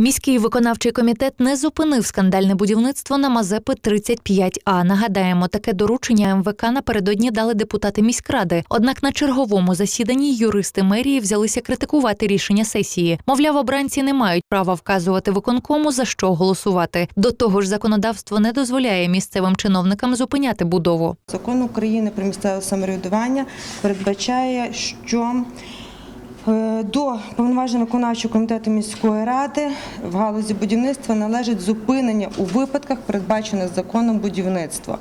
Міський виконавчий комітет не зупинив скандальне будівництво на Мазепи 35А. Нагадаємо, таке доручення МВК напередодні дали депутати міськради. Однак на черговому засіданні юристи мерії взялися критикувати рішення сесії. Мовляв, обранці не мають права вказувати виконкому за що голосувати. До того ж, законодавство не дозволяє місцевим чиновникам зупиняти будову. Закон України про місцеве самоврядування передбачає, що до повноважень виконавчого комітету міської ради в галузі будівництва належить зупинення у випадках, передбачених законом будівництва.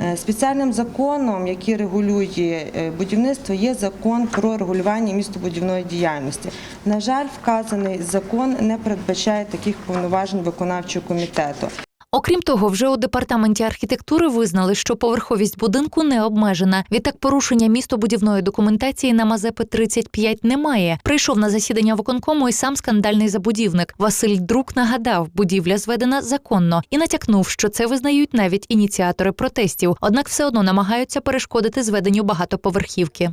Е, Спеціальним законом, який регулює е, будівництво, є закон про регулювання містобудівної діяльності. На жаль, вказаний закон не передбачає таких повноважень виконавчого комітету. Окрім того, вже у департаменті архітектури визнали, що поверховість будинку не обмежена. Відтак порушення містобудівної документації на Мазепи 35 немає. Прийшов на засідання виконкому і сам скандальний забудівник. Василь Друк нагадав, будівля зведена законно і натякнув, що це визнають навіть ініціатори протестів. Однак все одно намагаються перешкодити зведенню багатоповерхівки.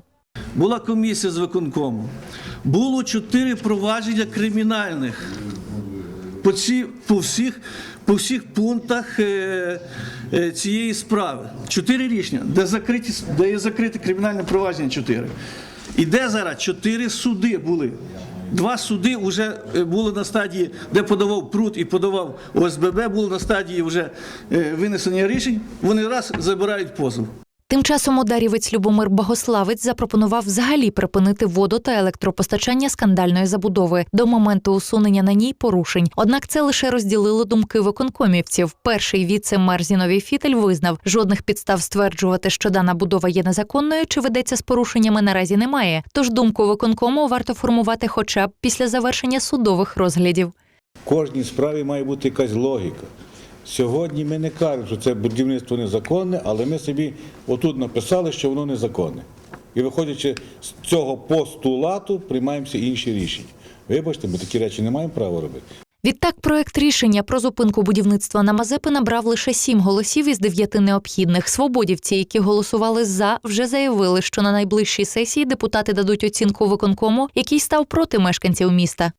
Була комісія з виконкому. Було чотири провадження кримінальних по, ці, по, всіх, по всіх пунктах е, е, цієї справи. Чотири рішення, де, закриті, де є закрите кримінальне провадження чотири. І де зараз чотири суди були. Два суди вже е, були на стадії, де подавав пруд і подавав ОСББ, були на стадії вже е, винесення рішень. Вони раз забирають позов. Тим часом ударівець Любомир Богославець запропонував взагалі припинити воду та електропостачання скандальної забудови до моменту усунення на ній порушень. Однак це лише розділило думки виконкомівців. Перший віце-мер Зіновій Фітель визнав, жодних підстав стверджувати, що дана будова є незаконною чи ведеться з порушеннями наразі немає. Тож думку виконкому варто формувати хоча б після завершення судових розглядів. Кожній справі має бути якась логіка. Сьогодні ми не кажемо, що це будівництво незаконне, але ми собі отут написали, що воно незаконне. І виходячи з цього постулату, приймаємося інші рішення. Вибачте, ми такі речі не маємо права робити. Відтак, проект рішення про зупинку будівництва на Мазепи набрав лише сім голосів із дев'яти необхідних. Свободівці, які голосували за, вже заявили, що на найближчій сесії депутати дадуть оцінку виконкому, який став проти мешканців міста.